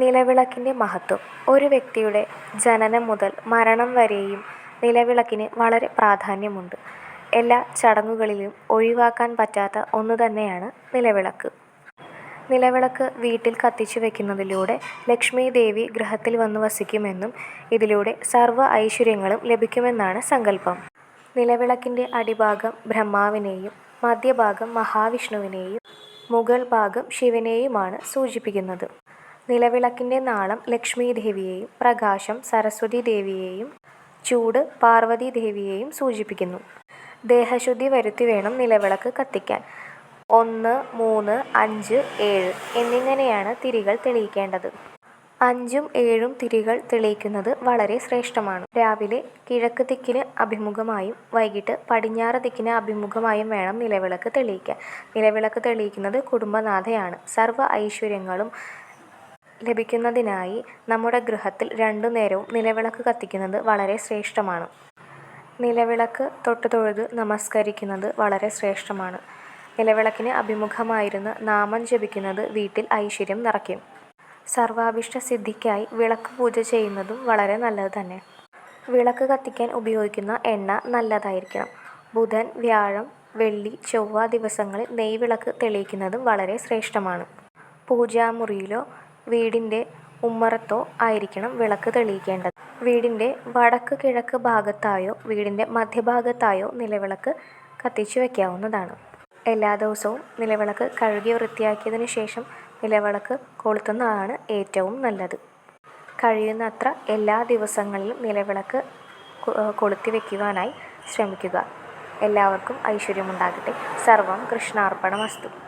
നിലവിളക്കിന്റെ മഹത്വം. ഒരു വ്യക്തിയുടെ ജനനം മുതൽ മരണം വരെയും നിലവിളക്കിന് വളരെ പ്രാധാന്യമുണ്ട്. എല്ലാ ചടങ്ങുകളിലും ഒഴിവാക്കാൻ പറ്റാത്ത ഒന്ന് തന്നെയാണ് നിലവിളക്ക്. നിലവിളക്ക് വീട്ടിൽ കത്തിച്ചു വയ്ക്കുന്നതിലൂടെ ലക്ഷ്മി ദേവി ഗൃഹത്തിൽ വന്നു വസിക്കുമെന്നും ഇതിലൂടെ സർവ ഐശ്വര്യങ്ങളും ലഭിക്കുമെന്നാണ് സങ്കല്പം. നിലവിളക്കിന്റെ അടിഭാഗം ബ്രഹ്മാവിനെയും മധ്യഭാഗം മഹാവിഷ്ണുവിനെയും മുകൾ ഭാഗം ശിവനെയുമാണ് സൂചിപ്പിക്കുന്നത്. നിലവിളക്കിന്റെ നാളം ലക്ഷ്മി ദേവിയെയും പ്രകാശം സരസ്വതി ദേവിയെയും ചൂട് പാർവതി ദേവിയെയും സൂചിപ്പിക്കുന്നു. ദേഹശുദ്ധി വരുത്തി വേണം നിലവിളക്ക് കത്തിക്കാൻ. ഒന്ന് മൂന്ന് അഞ്ച് ഏഴ് എന്നിങ്ങനെയാണ് തിരികൾ തെളിയിക്കേണ്ടത്. അഞ്ചും ഏഴും തിരികൾ തെളിയിക്കുന്നത് വളരെ ശ്രേഷ്ഠമാണ്. രാവിലെ കിഴക്ക് ദിക്കിന് അഭിമുഖമായും വൈകിട്ട് പടിഞ്ഞാറ് ദിക്കിന് അഭിമുഖമായും വേണം നിലവിളക്ക് തെളിയിക്കാൻ. നിലവിളക്ക് തെളിയിക്കുന്നത് കുടുംബനാഥയാണ്. സർവ ഐശ്വര്യങ്ങളും ലഭിക്കുന്നതിനായി നമ്മുടെ ഗൃഹത്തിൽ രണ്ടു നേരവും നിലവിളക്ക് കത്തിക്കുന്നത് വളരെ ശ്രേഷ്ഠമാണ്. നിലവിളക്ക് തൊട്ട് തൊഴുത് നമസ്കരിക്കുന്നത് വളരെ ശ്രേഷ്ഠമാണ്. നിലവിളക്കിന് അഭിമുഖമായിരുന്ന് നാമം ജപിക്കുന്നത് വീട്ടിൽ ഐശ്വര്യം നിറയ്ക്കും. സർവാഭിഷ്ട സിദ്ധിക്കായി വിളക്ക് പൂജ ചെയ്യുന്നതും വളരെ നല്ലത് തന്നെ. വിളക്ക് കത്തിക്കാൻ ഉപയോഗിക്കുന്ന എണ്ണ നല്ലതായിരിക്കണം. ബുധൻ വ്യാഴം വെള്ളി ചൊവ്വ ദിവസങ്ങളിൽ നെയ്വിളക്ക് തെളിയിക്കുന്നതും വളരെ ശ്രേഷ്ഠമാണ്. പൂജാമുറിയിലോ വീടിന്റെ ഉമ്മറത്തോ ആയിരിക്കണം വിളക്ക് തെളിയിക്കേണ്ടത്. വീടിന്റെ വടക്ക് കിഴക്ക് ഭാഗത്തായോ വീടിന്റെ മധ്യഭാഗത്തായോ നിലവിളക്ക് കത്തിച്ചു വയ്ക്കാവുന്നതാണ് എല്ലാ ദിവസവും നിലവിളക്ക് കഴുകി വൃത്തിയാക്കിയതിനു ശേഷം നിലവിളക്ക് കൊളുത്തുന്നതാണ് ഏറ്റവും നല്ലത്. കഴിയുന്നത്ര എല്ലാ ദിവസങ്ങളിലും നിലവിളക്ക് കൊളുത്തി വയ്ക്കുവാനായി ശ്രമിക്കുക. എല്ലാവർക്കും ഐശ്വര്യമുണ്ടാകട്ടെ. സർവം കൃഷ്ണാർപ്പണമസ്തു.